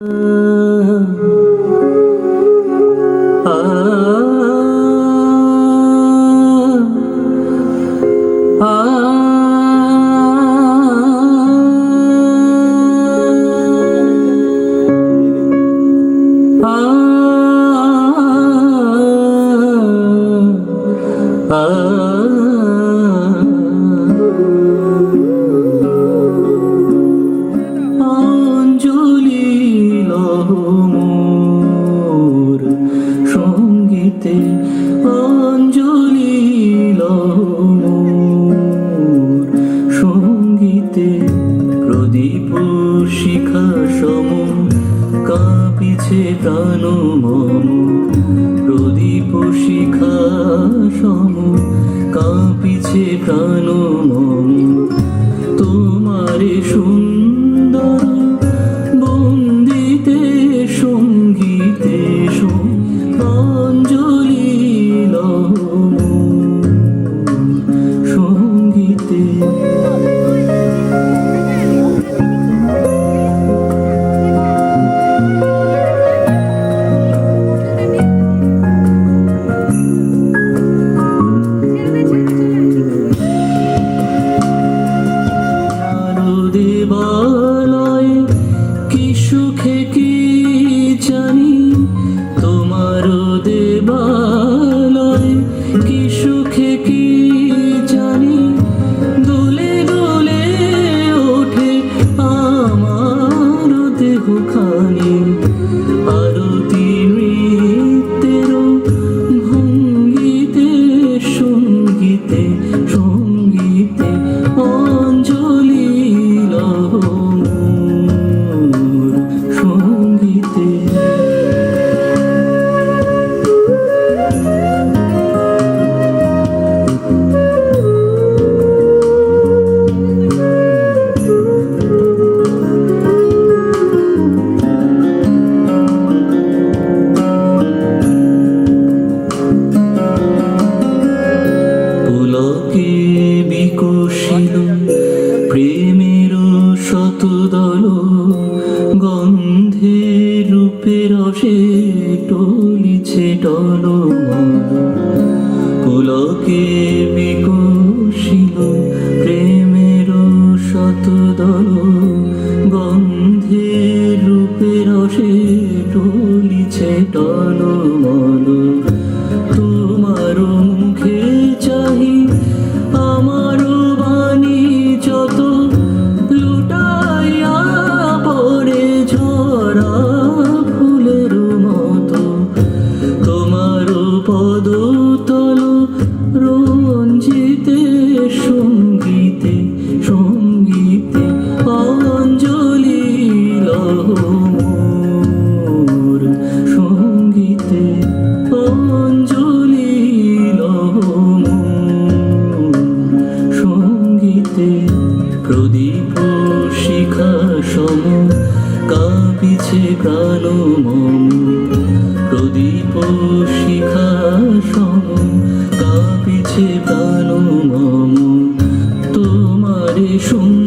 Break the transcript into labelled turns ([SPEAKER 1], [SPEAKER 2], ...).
[SPEAKER 1] অঞ্জলি কাঁপিছে প্রাণ মম প্রদীপ শিখা সম কাঁপিছে প্রাণ মম। তোমারে সুন্দর বিকশিল প্রেমের শতদল, গন্ধে রূপে রসে টলিছে টল পুলকে বিকশিল, প্রেমের শতদল, গন্ধে রূপে রসে টলিছে টল প্রদীপ শিখা সম কাঁপিছে প্রাণ মম। প্রদীপ শিখা সম কাঁপিছে প্রাণ মম। তোমারে সুন্দর